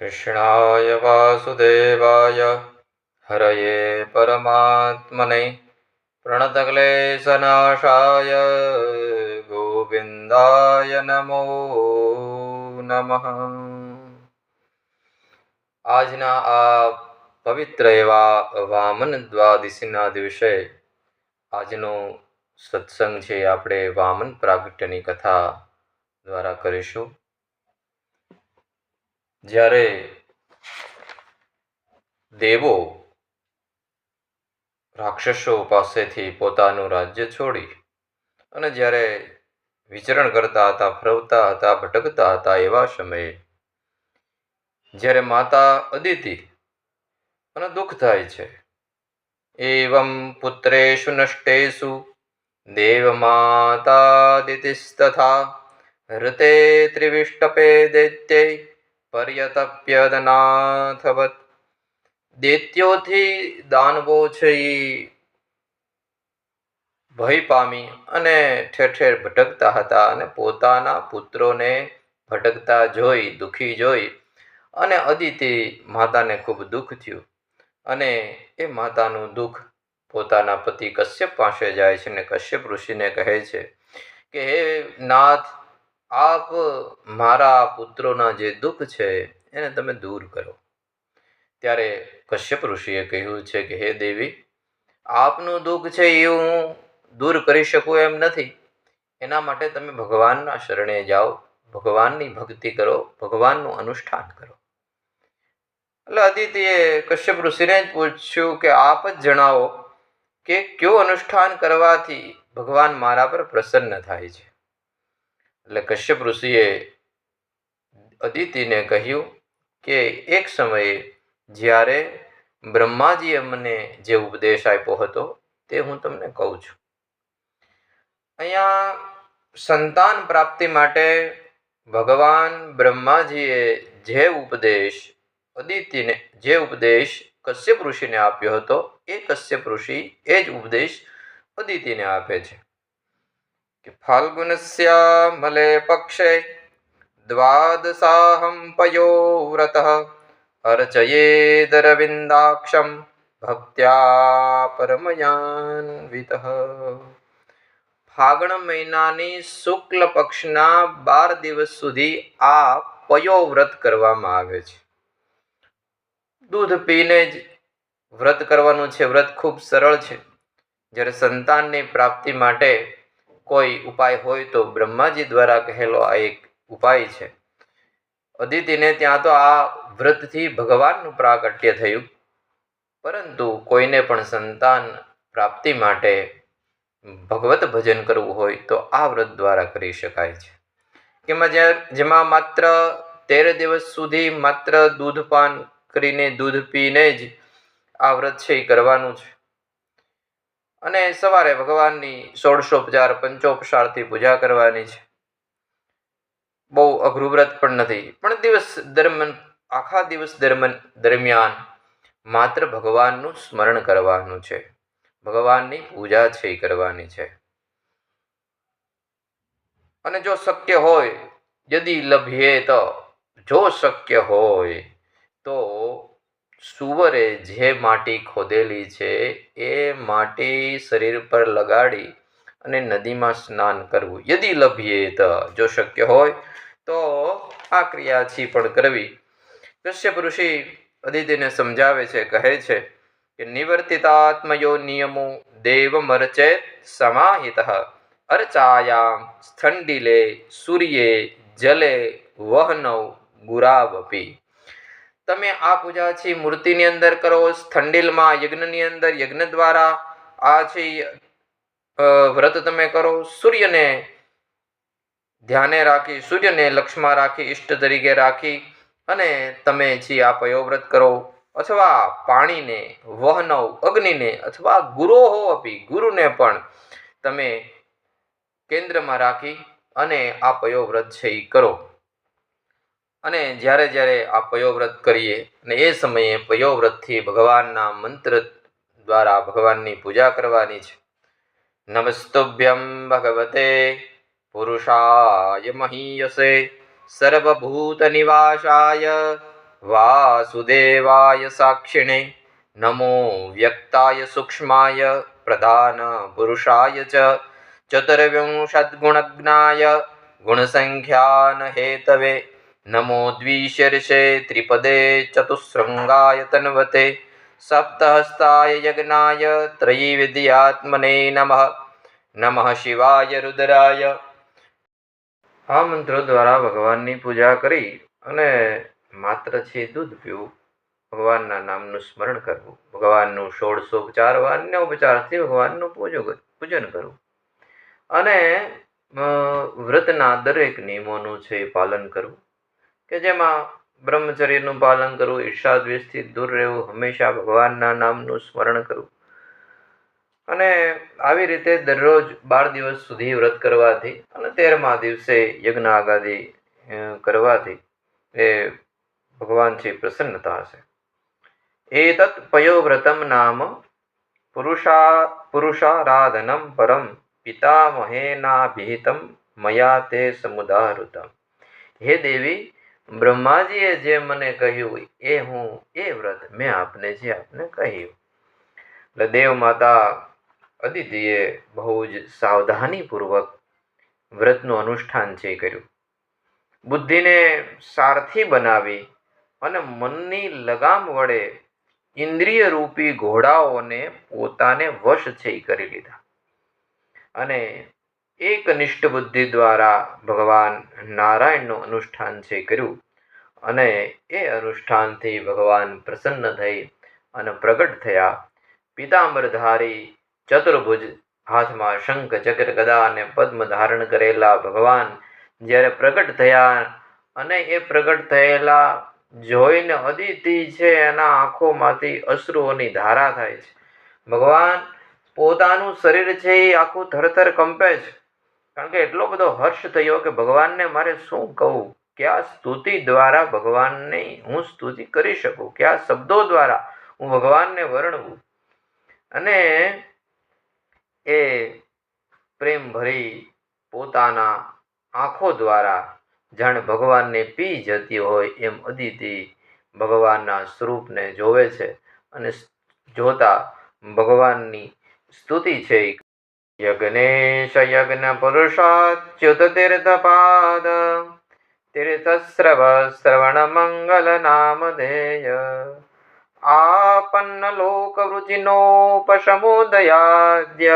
કૃષ્ણાય વાસુદેવાય હરયે પરમાત્મને પ્રણતક્લેશનાશાય ગોવિંદાય નમો નમઃ આજના આ પવિત્ર એવા વામન દ્વાદશીના દિવસે આજનો સત્સંગ છે આપણે વામન પ્રાગટ્યની કથા દ્વારા કરીશું જ્યારે દેવો રાક્ષસો પાસેથી પોતાનું રાજ્ય છોડી અને જ્યારે વિચરણ કરતા હતા, ફરવતા હતા, ભટકતા હતા એવા સમયે જ્યારે માતા અદિતિ અને દુઃખ થાય છે. એવમ પુત્રેશુ નષ્ટેશુ દેવ માતાદિતિસ્તથા ઋતે ત્રિવિષ્ટપે દૈત્યૈ પર્યતપ્યદનાથવત દૈત્યોથી દાનવો છે એ ભય પામી અને ઠેર ઠેર ભટકતા હતા અને પોતાના પુત્રોને ભટકતા જોઈ, દુઃખી જોઈ અને અદિતિ માતાને ખૂબ દુઃખ થયું અને એ માતાનું દુઃખ પોતાના પતિ કશ્યપ પાસે જાય છે અને કશ્યપ ઋષિને કહે છે કે, હે નાથ આપ મારા પુત્રોના જે દુઃખ છે, એને તમે દૂર કરો. ત્યારે કશ્યપ ઋષિએ કહ્યું છે કે, હે દેવી, આપનું દુઃખ છે એ હું દૂર કરી શકું એમ નથી. એના માટે તમે ભગવાનના શરણે જાઓ, ભગવાનની ભક્તિ કરો, ભગવાનનું અનુષ્ઠાન કરો. એટલે અદિતિએ કશ્યપ ઋષિને જ પૂછ્યું કે, આપ જ જણાવો કે, કયો અનુષ્ઠાન કરવાથી ભગવાન મારા પર પ્રસન્ન થાય છે? એટલે કશ્યપ ઋષિએ અદિતિને કહ્યું કે એક સમયે જ્યારે બ્રહ્માજીએ મને જે ઉપદેશ આપ્યો હતો તે હું તમને કહું છું. અહીંયા સંતાન પ્રાપ્તિ માટે ભગવાન બ્રહ્માજીએ જે ઉપદેશ, અદિતિને જે ઉપદેશ કશ્યપ ઋષિને આપ્યો હતો, એ કશ્યપ ઋષિ એ જ ઉપદેશ અદિતિને આપે છે. કે ફાલ્ગુનસ્યામલે પક્ષે દ્વાદશાહમ પયો વ્રત અર્ચયેદરવિંદાક્ષમ ભક્ત્યા પરમયાન્વિત ફાગણ મહિનાની શુક્લ પક્ષના બાર દિવસ સુધી આ પયો વ્રત કરવામાં આવે છે દૂધ પીને જ વ્રત કરવાનું છે વ્રત ખૂબ સરળ છે જ્યારે સંતાનની પ્રાપ્તિ માટે કોઈ ઉપાય હોય તો બ્રહ્માજી દ્વારા કહેલો આ એક ઉપાય છે. અદિતિને ત્યાં તો આ વ્રતથી ભગવાનનું પ્રાગટ્ય થયું. પરંતુ કોઈને પણ સંતાન પ્રાપ્તિ માટે ભગવત ભજન કરવું હોય તો આ વ્રત દ્વારા કરી શકાય છે. કેમાં જેમાં માત્ર તેર દિવસ સુધી માત્ર દૂધપાન કરીને દૂધ પીને જ આ વ્રત છે એ કરવાનું છે. અને સવારે ભગવાનની ષોડશોપચાર પંચોપચારથી પૂજા કરવાની છે. બહુ અઘરું વ્રત પણ નથી. પણ દિવસ દરમિયાન, આખા દિવસ દરમિયાન દરમિયાન માત્ર ભગવાનનું સ્મરણ કરવાનું છે. ભગવાનની પૂજા છે એ કરવાની છે. અને જો શક્ય હોય, યદિ લભ્યે તો, જો શક્ય હોય, તો સુવરે જે માટી ખોદેલી છે, એ માટી શરીર પર લગાડી અને નદીમાં સ્નાન કરવું. યદિ લભ્યે તો, જો શક્ય હોય તો આ ક્રિયાથી પણ કરવી. કશ્યપ ઋષિ અદિતિને સમજાવે છે, કહે છે કે નિવર્તિતાત્મયો નિયમો દેવમર્ચેત સમાહિત. અર્ચાયામ સ્થંડિલે સૂર્યે જલે વહનૌ ગુરાવપી. તમે આ પૂજા છે મૂર્તિની અંદર કરો, સ્થંડિલમાં, યજ્ઞની અંદર, યજ્ઞ દ્વારા આ છે વ્રત તમે કરો, સૂર્યને ધ્યાને રાખી, સૂર્યને લક્ષ્યમાં રાખી, ઈષ્ટ તરીકે રાખી અને તમે જે આ પયોવ્રત કરો અથવા પાણીને, વહનવ, અગ્નિને અથવા ગુરોહો અપી ગુરુને પણ તમે કેન્દ્રમાં રાખી અને આ પયોવ્રત છે એ કરો. અને જ્યારે જ્યારે આ પયોવ્રત કરીએ અને એ સમયે પયોવ્રતથી ભગવાનના મંત્ર દ્વારા ભગવાનની પૂજા કરવાની છે. નમસ્તુભ્યમ ભગવતે પુરુષાય મહીયસે, સર્વભૂતનિવાસાય વાસુદેવાય સાક્ષિણે, નમો વ્યક્તાય સૂક્ષ્માય પ્રધાન પુરુષાય ચ, ચતુર્વિંશદ્ગુણજ્ઞાય ગુણસંખ્યાન હેતવે નમો દ્વિશર્ષે ત્રિપદે ચતુસ્સૃંગાય તન્વતે સપ્તહસ્તાય યજ્ઞાય ત્રયીવિદ્યાત્મને નમઃ નમઃ શિવાય રુદ્રાય આ મંત્રો દ્વારા ભગવાનની પૂજા કરી અને માત્ર છે દૂધ પીવું ભગવાનના નામનું સ્મરણ કરવું ભગવાનનું ષોડશોપચાર અન્ય ઉપચારથી ભગવાનનું પૂજો પૂજન કરવું અને વ્રતના દરેક નિયમોનું છે પાલન કરવું કે જેમાં બ્રહ્મચર્યનું પાલન કરવું ઈર્ષા દ્વેષથી દૂર રહેવું, હંમેશા ભગવાનના નામનું સ્મરણ કરવું. અને આવી રીતે દરરોજ બાર દિવસ સુધી વ્રત કરવાથી અને તેરમા દિવસે યજ્ઞ આગાદી કરવાથી એ ભગવાનથી પ્રસન્નતા હશે. એતત પયોવ્રતમ નામ પુરુષા, પુરુષારાધનમ પરમ પિતામહેનાભિહિતમ, મયા તે સમુદાહૃતમ. હે દેવી બ્રહ્માજીએ જે મને કહ્યું એ હું, એ વ્રત મેં આપને જે આપને કહ્યું. એટલે દેવ માતા અદિતિએ બહુ જ સાવધાનીપૂર્વક વ્રતનું અનુષ્ઠાન છે કર્યું. બુદ્ધિને સારથી બનાવી અને મનની લગામ વડે ઇન્દ્રિય રૂપી ઘોડાઓને પોતાને વશ છે કરી લીધા. અને એકનિષ્ઠ બુદ્ધિ દ્વારા ભગવાન નારાયણનું અનુષ્ઠાન છે કર્યું અને એ અનુષ્ઠાનથી ભગવાન પ્રસન્ન થઈ અને પ્રગટ થયા. પિતાંબરધારી ચતુર્ભુજ હાથમાં શંખ ચક્ર ગદા અને પદ્મ ધારણ કરેલા ભગવાન જ્યારે પ્રગટ થયા અને એ પ્રગટ થયેલા જોઈને અદિતિ છે એના આંખોમાંથી અશ્રુઓની ધારા થાય છે. ભગવાન પોતાનું શરીર છે એ આખું થરથર કંપે છે. કારણ કે એટલો બધો હર્ષ થયો કે ભગવાનને મારે શું કહું? કયા સ્તુતિ દ્વારા ભગવાનની હું સ્તુતિ કરી શકું? કયા શબ્દો દ્વારા હું ભગવાનને વર્ણવું? અને એ પ્રેમ ભરી પોતાના આંખો દ્વારા જાણે ભગવાનને પી જતી હોય એમ અદિતિ ભગવાનના સ્વરૂપને જોવે છે અને જોતા ભગવાનની સ્તુતિ છે यज्ञेशयज्ञपुरुषाच्युततीर्थपाद। तीर्थस्रवश्रवणमङ्गलनामधेय आपन्नलोकवृचिनोपशमुदयाद्य।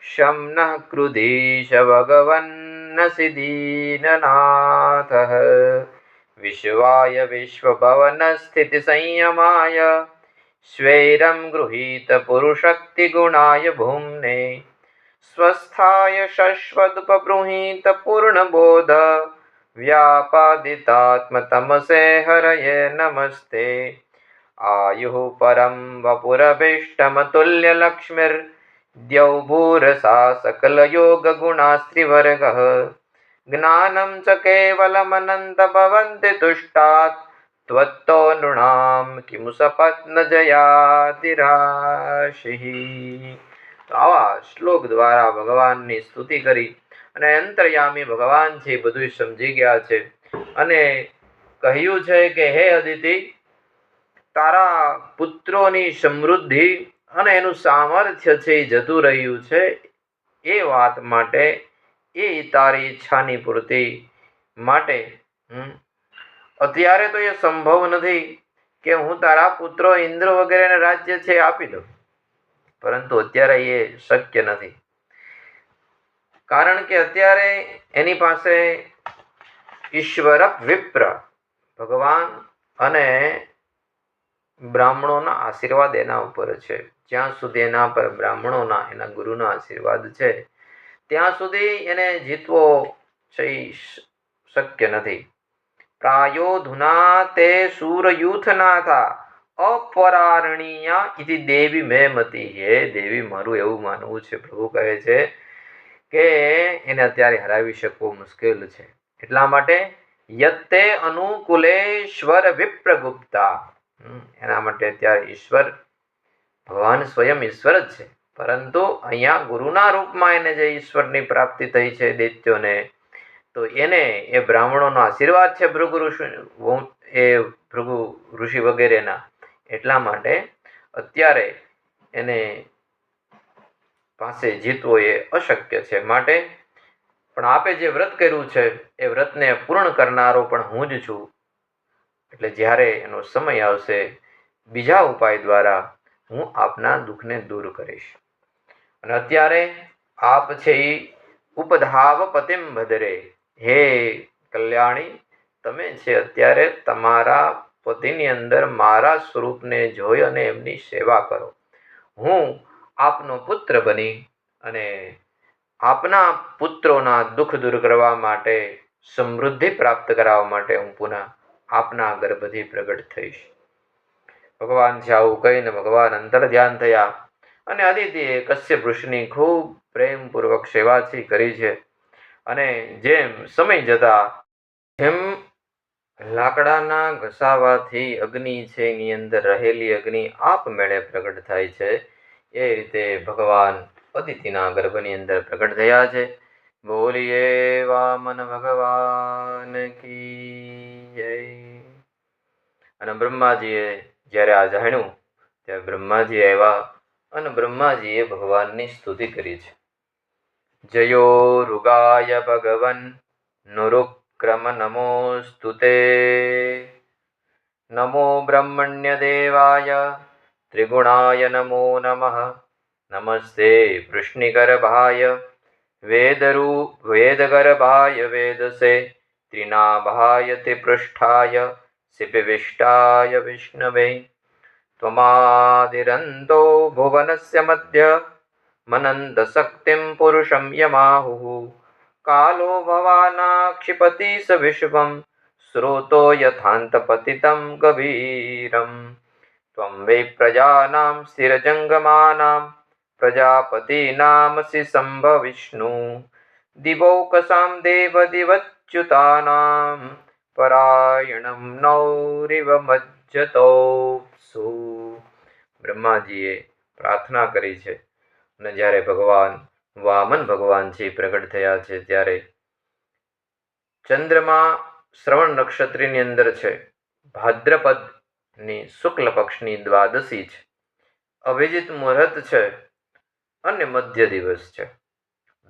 शं नः कृधीश भगवन्नसि दीननाथः विश्वाय विश्वभवनस्थितिसंयमाय। स्वैरं गृहीत पुरुषक्तिगुणाय भुम्ने स्वस्थाय शश्वदुपबृहीत पूर्णबोध व्यापादितात्मतमसे हरये नमस्ते। आयुः परं वपुरभिष्टमतुल्यलक्ष्मीर्द्यौभूरसा सकलयोगगुणास्त्रिवर्गः ज्ञानं च केवलमनन्तभवन्ति तुष्टात् त्वत्तो नृणां किमु સપત્ન જયાતિરાશિ તો આવા શ્લોક દ્વારા ભગવાનની સ્તુતિ કરી અને અંતર્યામી ભગવાન છે એ બધું સમજી ગયા છે અને કહ્યું છે કે હે અદિતિ તારા પુત્રોની સમૃદ્ધિ અને એનું સામર્થ્ય છે એ જતું રહ્યું છે એ વાત માટે એ તારી ઈચ્છાની પૂર્તિ માટે હમ, અત્યારે તો એ સંભવ નથી કે હું તારા પુત્રો ઇન્દ્ર વગેરેને રાજ્ય છે આપી દઉં. પરંતુ અત્યારે એ શક્ય નથી. કારણ કે અત્યારે એની પાસે ઈશ્વર વિપ્ર, ભગવાન અને બ્રાહ્મણોના આશીર્વાદ એના ઉપર છે. જ્યાં સુધી એના પર બ્રાહ્મણોના, એના ગુરુના આશીર્વાદ છે, ત્યાં સુધી એને જીતવો છે શક્ય નથી. પ્રાયોધુના તે શૂરયુથનાથા અપરારણીયા ઇતિ દેવી મે મતી હે દેવી મારું એવું માનવું છે, પ્રભુ કહે છે કે એને અત્યારે હરાવી શકવું મુશ્કેલ છે. એટલા માટે યત્તે અનુકૂલેશ્વર વિપ્રગુપ્તા. એના માટે અત્યારે ઈશ્વર, ભગવાન સ્વયં ઈશ્વર જ છે. પરંતુ અહીંયા ગુરુના રૂપમાં એને જે ઈશ્વરની પ્રાપ્તિ થઈ છે દૈત્યોને તો એને એ બ્રાહ્મણોનો આશીર્વાદ છે ભૃગુ ઋષિ એ ભૃગુ ઋષિ વગેરેના એટલા માટે અત્યારે એને પાસે જીતવો એ અશક્ય છે માટે. પણ આપે જે વ્રત કર્યું છે, એ વ્રતને પૂર્ણ કરનારો પણ હું જ છું. એટલે જ્યારે એનો સમય આવશે, બીજા ઉપાય દ્વારા હું આપના દુઃખને દૂર કરીશ. અને અત્યારે આપ છે એ ઉપધાવ પતિમ ભદરે હે કલ્યાણી, તમે છે અત્યારે તમારા પતિની અંદર મારા સ્વરૂપને જોઈ અને એમની સેવા કરો. હું આપનો પુત્ર બની અને આપના પુત્રોના દુઃખ દૂર કરવા માટે, સમૃદ્ધિ પ્રાપ્ત કરાવવા માટે હું પુનઃ આપના ગર્ભથી પ્રગટ થઈશ. ભગવાન છે આવું કહીને ભગવાન અંતર ધ્યાન થયા અને આદિત્યએ કશ્યપ ઋષિની ખૂબ પ્રેમપૂર્વક સેવાથી કરી છે. અને જેમ સમય જતા જેમ લાકડાના ઘસાવાથી અગ્નિ છે એની અંદર રહેલી અગ્નિ આપમેળે પ્રગટ થાય છે. એ રીતે ભગવાન અદિતિના ગર્ભની અંદર પ્રગટ થયા છે. બોલીએ વામન ભગવાન કી અને બ્રહ્માજીએ જ્યારે આ જાણ્યું, ત્યારે બ્રહ્માજી આવ્યા અને બ્રહ્માજીએ ભગવાનની સ્તુતિ કરી છે. जयोरुगाय भगवन् भगवन्नुरुक्रमनमोऽस्तु ते। नमो ब्रह्मण्यदेवाय त्रिगुणाय नमो नमः। नमस्ते वृष्णिगर्भाय वेदरू वेदगर्भाय वेदसे त्रिनाभाय त्रिपृष्ठाय सिपिविष्टाय विष्णवे। त्वमादिरन्तो भुवनस्य मध्य मनन्दशक्तिं पुरुषं यमाहुः कालो भवानाक्षिपति स विश्वं स्रोतो यथान्तपतितं गभीरं त्वं वै प्रजानां स्थिरजङ्गमानां प्रजापतीनामसि सम्भविष्णु दिवौकसां देवदिवच्युतानां પરાયણમ નૌરિવ મજ્જતોપસુ બ્રહ્માજીએ પ્રાર્થના કરી છે અને જ્યારે ભગવાન વામન ભગવાનજી પ્રગટ થયા છે, ત્યારે ચંદ્રમા શ્રવણ નક્ષત્રની અંદર છે. ભાદ્રપદની શુક્લ પક્ષની દ્વાદશી છે. અભિજીત મુહૂર્ત છે અને મધ્ય દિવસ છે.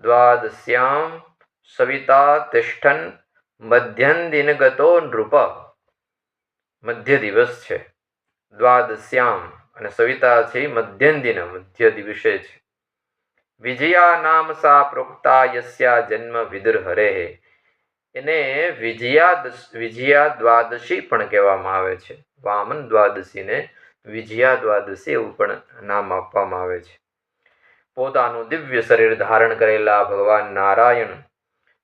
દ્વાદશ્યામ સવિતા તિષ્ઠન મધ્યન ગતો નૃપ. મધ્ય દિવસ છે. દ્વાદશ્યામ અને સવિતા છે મધ્યન દિન મધ્ય દિવસે છે. વિજયા નામ સા પ્રોક્તા યસ્યા જન્મ વિદુર હરે એને વિજયા વિજયા દ્વાદશી પણ કહેવામાં આવે છે. વામન દ્વાદશીને વિજયા દ્વાદશી એવું પણ નામ આપવામાં આવે છે. પોતાનું દિવ્ય શરીર ધારણ કરેલા ભગવાન નારાયણ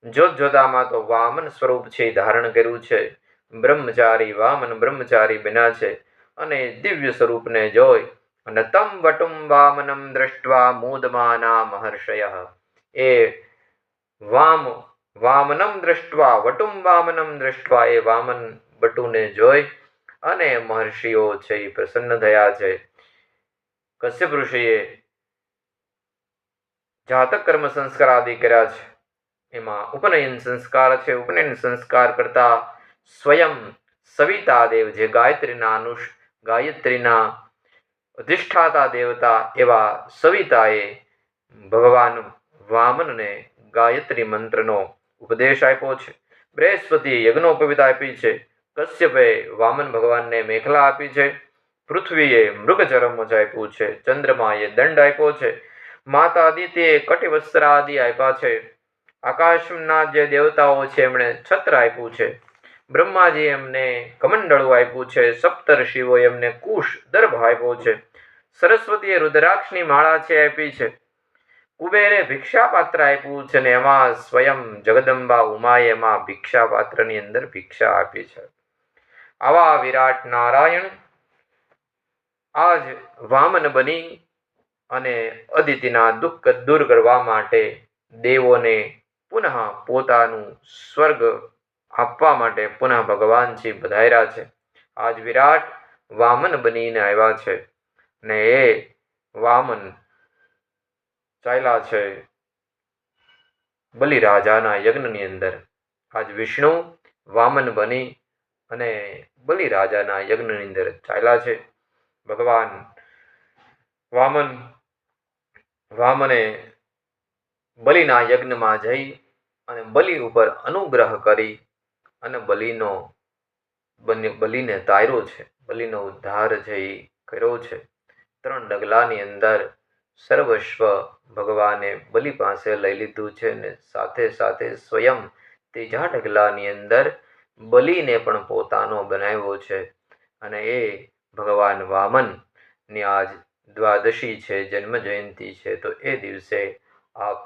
જોત જોતામાં તો વામન સ્વરૂપ છે ધારણ કર્યું છે. બ્રહ્મચારી વામન બ્રહ્મચારી બન્યા છે અને દિવ્ય સ્વરૂપને જોઈ અને તમ વટુમ વામનમ દ્રષ્ટવા મૂદમાના મહર્ષય એ વામ વામનમ દ્રષ્ટવા વટુમ વામનમ દ્રષ્ટવા એ વામન બટુને જોઈ અને મહર્ષિઓ છે એ પ્રસન્ન થયા છે કશ્યપ ઋષિએ જાતક કર્મ સંસ્કાર આદિ કર્યા છે એમાં ઉપનયન સંસ્કાર છે ઉપનયન સંસ્કાર કરતા સ્વયં સવિતા દેવ જે ગાયત્રીના અનુષ ગાયત્રીના અધિષ્ઠાતા દેવતા એવા સવિતાએ ભગવાન વામનને ગાયત્રી મંત્રનો ઉપદેશ આપ્યો છે. બૃહસ્પતિ યજ્ઞોપવિતા આપી છે. કશ્યપે વામન ભગવાનને મેખલા આપી છે. પૃથ્વીએ મૃગચરમજ આપ્યું છે. ચંદ્રમાએ દંડ આપ્યો છે. માતા આદિત્યએ કટિવસ્ત્ર આદિ આપ્યા છે. આકાશના જે દેવતાઓ છે, એમણે છત્ર આપ્યું છે. બ્રહ્માજી એમને કમંડળું આપ્યું છે. સપ્તર્ષિઓ એમને કુશ દર્ભ આપ્યો છે. સરસ્વતીએ રુદ્રાક્ષની માળા છે આપી છે. કુબેરે ભિક્ષાપાત્ર આપ્યું છે ને એમાં સ્વયં જગદંબા ઉમાએ એમાં ભિક્ષાપાત્રની અંદર ભિક્ષા આપી છે. આવા વિરાટ નારાયણ આજ વામન બની અને અદિતિના દુઃખ દૂર કરવા માટે દેવોને પુનઃ પોતાનું સ્વર્ગ આપવા માટે પુનઃ ભગવાનજી બધાયરા છે. આજ વિરાટ વામન બનીને આવ્યા છે. ને એ વામન ચાલ્યા છે બલિરાજાના યજ્ઞની અંદર. આજ વિષ્ણુ વામન બની અને બલિ રાજાના યજ્ઞની અંદર ચાલ્યા છે. ભગવાન વામન, વામને બલિના યજ્ઞમાં જઈ અને બલિ ઉપર અનુગ્રહ કરી અને બલિનો બલિને તાર્યો છે. બલિનો ઉદ્ધાર જઈ કર્યો છે. ત્રણ ડગલાની અંદર સર્વસ્વ ભગવાને બલિ પાસે લઈ લીધું છે ને સાથે સાથે સ્વયં ત્રીજા ડગલાની અંદર બલિને પણ પોતાનો બનાવ્યો છે. અને એ ભગવાન વામનની આજ દ્વાદશી છે, જન્મ જયંતિ છે, તો એ દિવસે આપ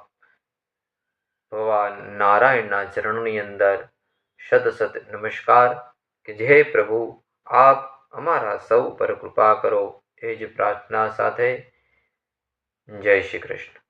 ભગવાન નારાયણના ચરણોની અંદર સત સત નમસ્કાર કે જે પ્રભુ, આપ અમારા સૌ પર કૃપા કરો એ જ પ્રાર્થના સાથે જય શ્રી કૃષ્ણ.